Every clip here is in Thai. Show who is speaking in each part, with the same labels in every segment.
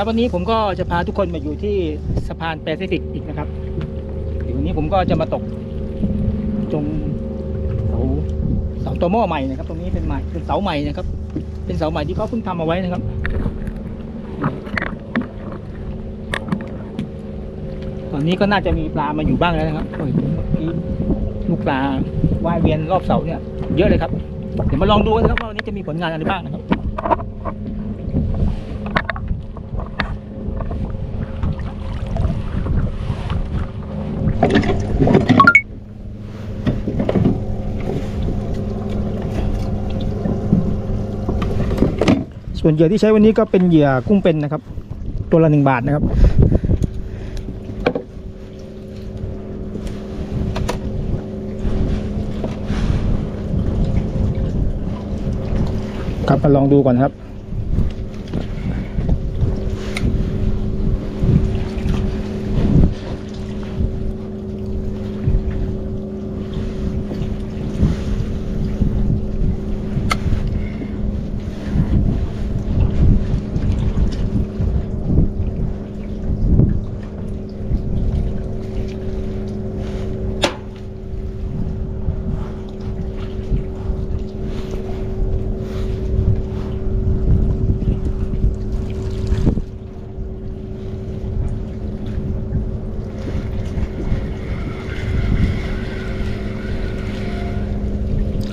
Speaker 1: ครับวันนี้ผมก็จะพาทุกคนมาอยู่ที่สะพานแปซิฟิกอีกนะครับเดี๋ยววันนี้ผมก็จะมาตกตรงเสาเสาตัวหม้อใหม่นะครับ ตรงนี้เป็นใหม่เป็นเสาใหม่นะครับ เป็นเสาใหม่ที่เขาเพิ่งทำเอาไว้นะครับตอนนี้ก็น่าจะมีปลามาอยู่บ้างแล้วนะครับโอ้ยเมื่อกี้ลูกปลาว่ายเวียนรอบเสาเนี่ย เยอะเลยครับ เดี๋ยวมาลองดูกันนะครับว่าวันนี้จะมีผลงานอะไรบ้างนะครับ ส่วนเหยื่อที่ใช้วันนี้ก็เป็นเหยื่อกุ้งเป็นนะครับ ตัวละหนึ่งบาทนะครับ ครับมาลองดูก่อนครับ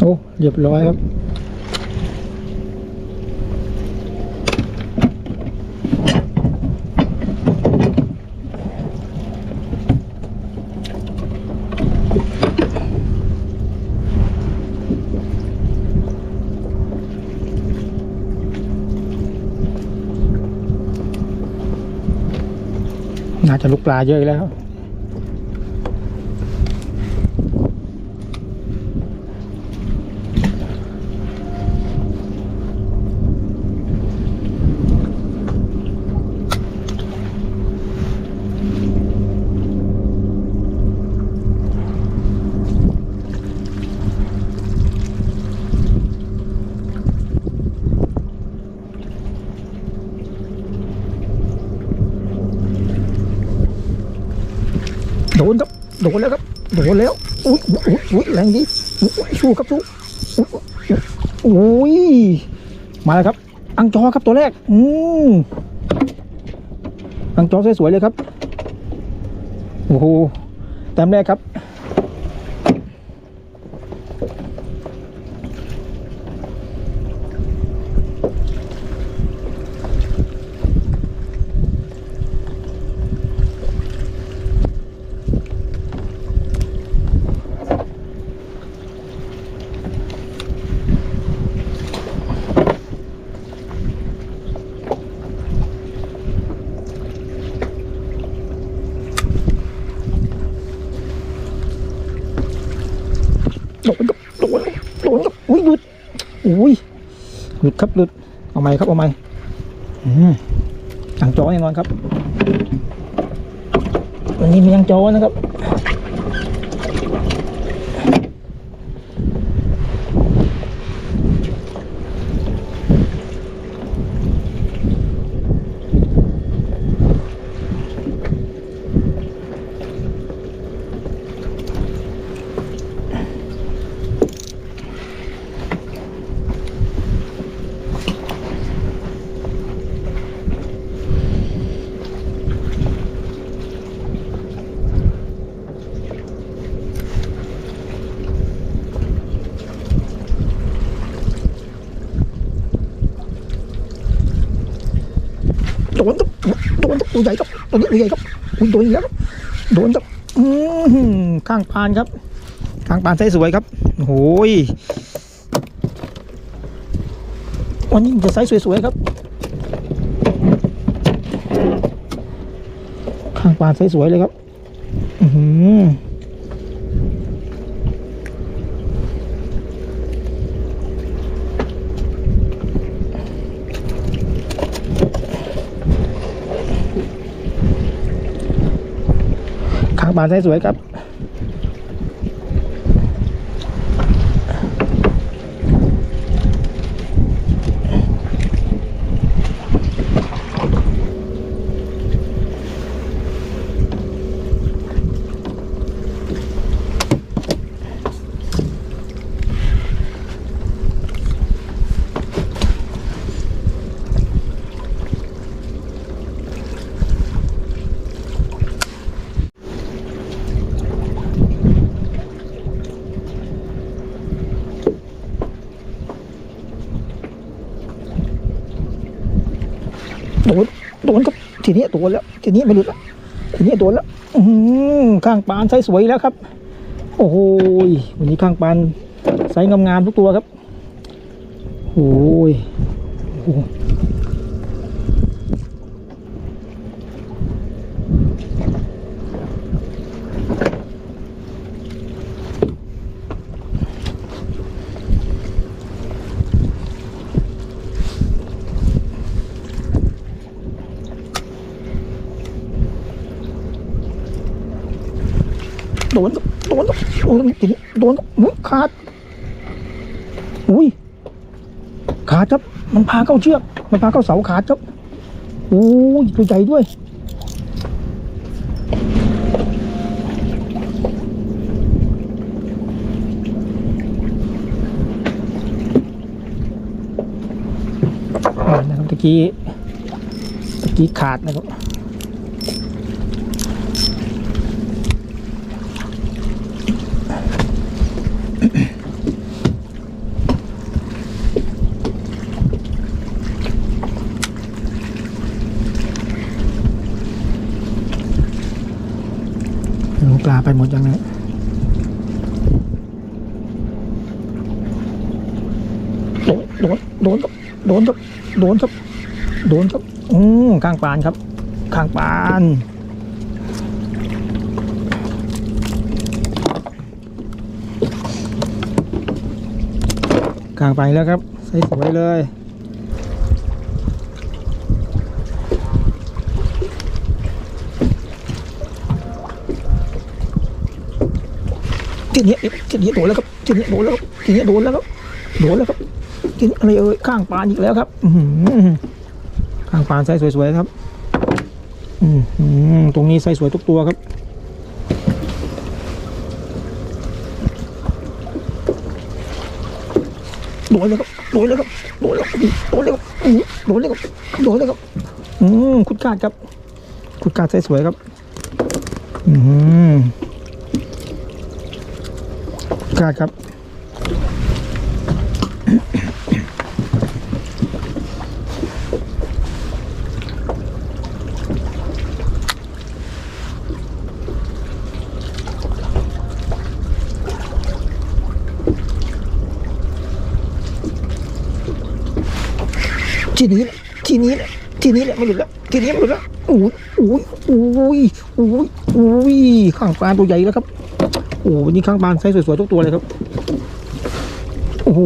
Speaker 1: โอ้ เรียบร้อยครับ น่าจะลุกปลาเยอะแล้ว โดนครับ โดนแล้ว ครับโดแล้วอุ้ยอุ้ยอุ้ยแรงดิสู้ครับสู้อุ้ยมาแล้วครับ อังจอครับตัวแรก อืมอังจอสวยๆเลยครับโอ้โหแต้มแรกครับ โดนครับโดนโดนครับอุ้ยหลุด อุ้ยหลุดครับหลุดเอาไหมครับเอาไหมอืมอังจอแน่นอนครับวันนี้มียังจอนะครับ ตัวใหญ่ครับตัวนี้ตัวใหญ่ครับอุ้ยโดนอีกแล้วครับโดนครับอือหือข้างปานครับ ข้างปานใส่สวยครับโอ้โหยวันนี้จะใส่สวยๆครับ ข้างปานใส่สวยเลยครับ อือ หือข้านไซส์สวยครับ โดนโดนครับทีนี้โดนแล้ว ทีนี้ไม่หลุดแล้วทีนี้โดนแล้วอืข้างปานไซส์สวยแล้วครับ โอ้โหยวันนี้ข้างปานไซส์งามๆทุกตัวครับโอ้ย โดน โดนครับโดนทีนี้โดนครับอุ๊ยขาด อุ้ย ขาดครับ มันพาเข้าเชือก มันพาเข้าเสาขาดครับโอ้ยตัวใหญ่ด้วยอ่านะครับตะกี้ ตะกี้ขาดนะครับ ปลาไปหมดยังไงโดนโดนโดนครับโดนครับโดนครับโดนครับอืมข้างปานครับข้างปานข้างไปแล้วครับใส่สวยเลย ทีนี้ทีนี้โดนแล้วครับทีนี้โดนแล้วครับทีนี้โดนแล้วครับโดนแล้วครับทีนี้อะไรเอ่ยข้างปานอีกแล้วครับอืข้างปานไซส์สวยๆครับอืตรงนี้ไซส์สวยทุกตัวครับโดนเลยครับโดนเลยครับโดนเลยครับโดนเลยครับอื้อโดนเลยครับโดนเลยครับอืมคุดกาดครับ คุดกาดไซส์สวยครับ อือหือ กาดครับ ทีนี้แหละทีนี้แหละทีนี้แหละไม่หลุดแล้วทีนี้ไม่หลุดแล้วอุ้ยอุ้ยอุ้ยอุ้ยอุ้ยข้างปลาตัวใหญ่แล้วครับ โอ้โหนี่ข้างบานไซส์สวยๆทุกตัวเลยครับ โอ้โห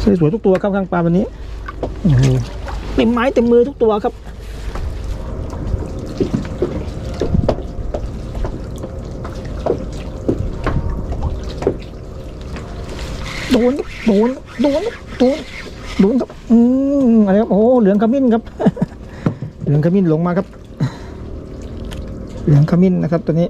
Speaker 1: ไซส์สวยทุกตัวครับข้างปลาวันนี้โอ้โหเต็มไม้เต็มมือทุกตัวครับโดนโดนโดนโดนโดนครับ อืมอะไรครับ โอ้ เหลืองขมิ้นครับ เหลืองขมิ้นลงมาครับ เหลืองขมิ้นนะครับตัวนี้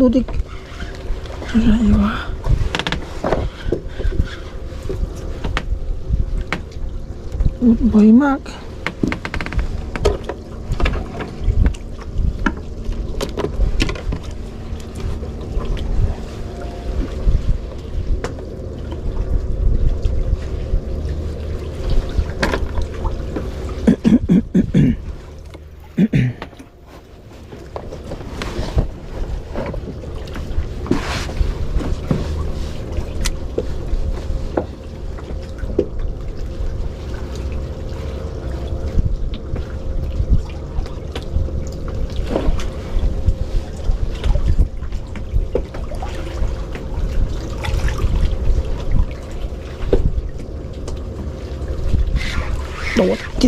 Speaker 1: โอ้ยรู้ดิอ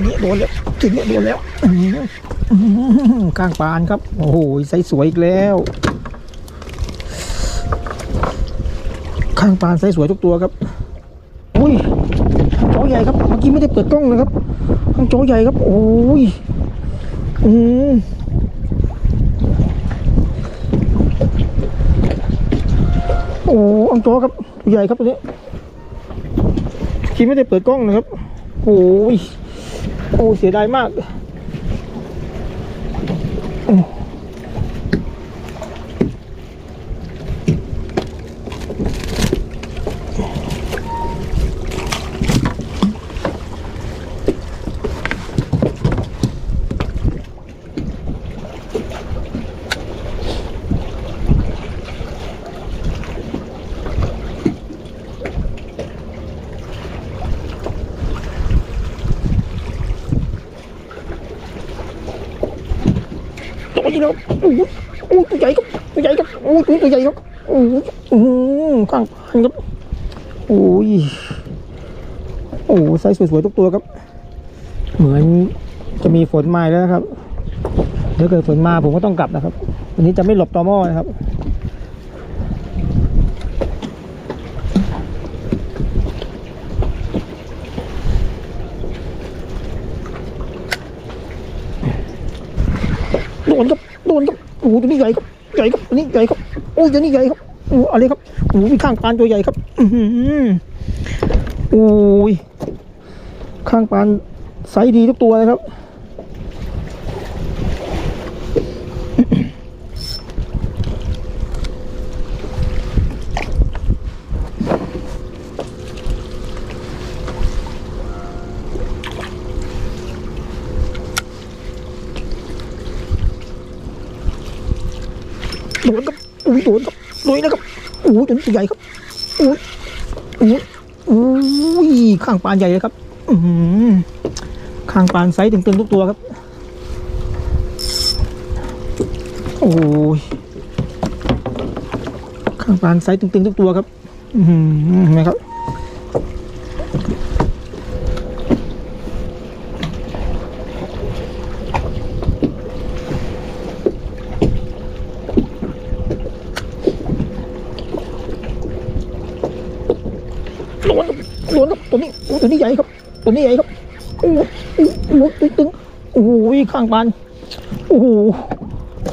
Speaker 1: นี้โดนแล้วทีนี้โดนแล้วข้างปานครับ โอ้โหใสสวยอีกแล้ว ข้างปานใสสวยทุกตัวครับอุ้ยจอใหญ่ครับ เมื่อกี้ไม่ได้เปิดกล้องนะครับ ข้างจอใหญ่ครับ โอ้ยอืมโอ้อังจอครับตัวใหญ่ครับตัวนี้คิดไม่ได้เปิดกล้องนะครับโอ้ย โอ้เสียดายมาก นี้ครับโอ้ยโอ้ยตัวใหญ่ครับตัวใหญ่ครับโอ้ยตัวใหญ่ครับโอ้ยอืมข้างพันครับโอ้ยโอ้ไซส์สวยๆทุกตัวครับ เหมือนจะมีฝนมาแล้วนะครับถ้าเกิดฝนมาผมก็ต้องกลับนะครับ วันนี้จะไม่หลบตอม้อนะครับ โดนครับโดนครับโอ้โหตัวนี้ใหญ่ครับใหญ่ครับตัวนี้ใหญ่ครับโอ้ยตัวนี้ใหญ่ครับโอ้อะไรครับโอ้ยมีข้างปานตัวใหญ่ครับอือหือโอ้ยข้างปานไซส์ดีทุกตัวเลยครับ โดน ครับอุ้ยโดนครับโดนนะครับโอ้ยตัวนี้ตัวใหญ่ครับโอ้ยอุ้ยอุ้ยข้างปานใหญ่เลยครับอืมข้างปานไซส์ตึงๆทุกตัวครับ โอ้ยข้างปานไซส์ตึงๆทุกตัวครับ อืมเห็นไหมครับ โดนครับโดนครับ ตัวนี้ใหญ่ครับ ตัวนี้ใหญ่ครับโอ้โหตึงโอ้โหข้างปานโอ้โห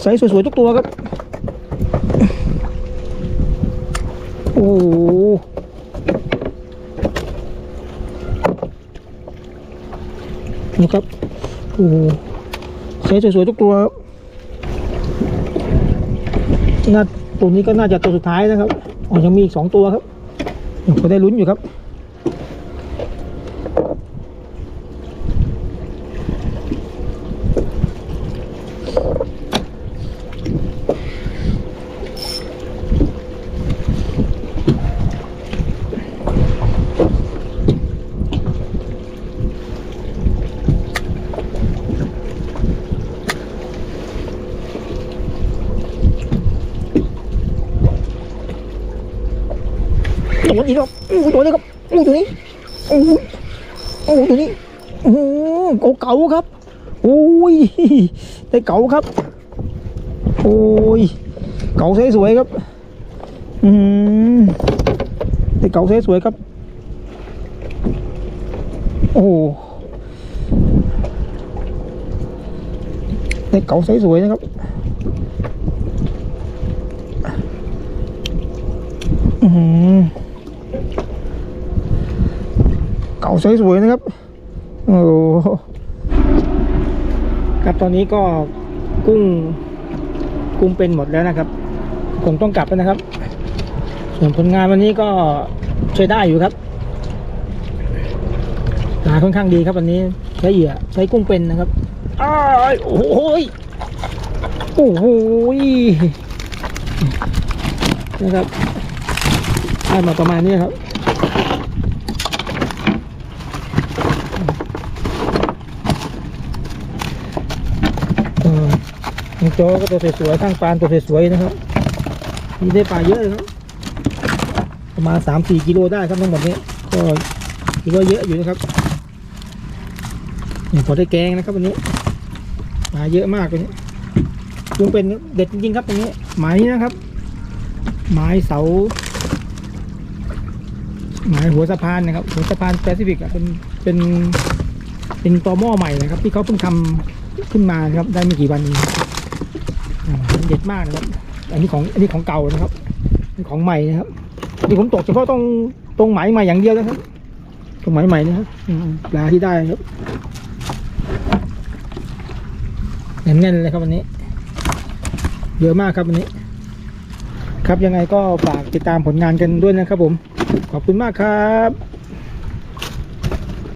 Speaker 1: ใสสวยๆทุกตัวครับโอ้โหนี่ครับโอ้โหใสสวยๆทุกตัวครับน่าตัวนี้ก็น่าจะตัวสุดท้ายนะครับอ๋อยังมีอีกสองตัวครับยังพอได้ลุ้นอยู่ครับ โดนอีกแล้วอู้โดนเลยครับอู้ตัวนี้อู้อู้ตัวนี้อู้เก่าเก่าครับโอ้ยได้เก่าครับโอ้ยเก่าสวยๆครับอืมได้เก่าสวยๆครับโอ้ได้เก่าสวยๆนะครับ อือหือ เก่าสวยๆนะครับ โอ้โหครับตอนนี้ก็กุ้งกุ้งเป็นหมดแล้วนะครับผมต้องกลับแล้วนะครับ ส่วนผลงานวันนี้ก็ใช้ได้อยู่ครับหาค่อนข้างดีครับวันนี้ใช้เหยื่อใช้กุ้งเป็นนะครับอ้ายโอ้โหยโอ้โหยนะครับได้มาประมาณนี้ครับ เออ น้องจ้ก็ตัวสวยๆข้างปานตัวสวยๆนะครับ มีได้ปลาเยอะเลยครับ ประมาณสามสี่กิโลได้ครับทั้งหมดนี้ ก็ถือว่าเยอะอยู่นะครับนี่พอได้แกงนะครับวันนี้ปลาเยอะมากวันนี้ลุงเป็นเด็ดจริงๆครับตรงนี้ไม้นะครับไม้เสาไม้หัวสะพานนะครับ หัวสะพานแปซิฟิกอะเป็นเป็นเป็นตอหม้อใหม่นะครับ ที่เขาเพิ่งทำขึ้นมาครับได้ไม่กี่วันนี้อ่า เด็ดมากนะครับ อันนี้ของอันนี้ของเก่านะครับอันของใหม่นะครับที่ผมตกเฉพาะตรงตรงไหมใหม่อย่างเดียวนะครับ ตรงไหมใหม่นะครับปลาที่ได้ครับแน่นๆเลยครับวันนี้ เยอะมากครับวันนี้ ครับยังไงก็ฝากติดตามผลงานกันด้วยนะครับผม ขอบคุณมากครับ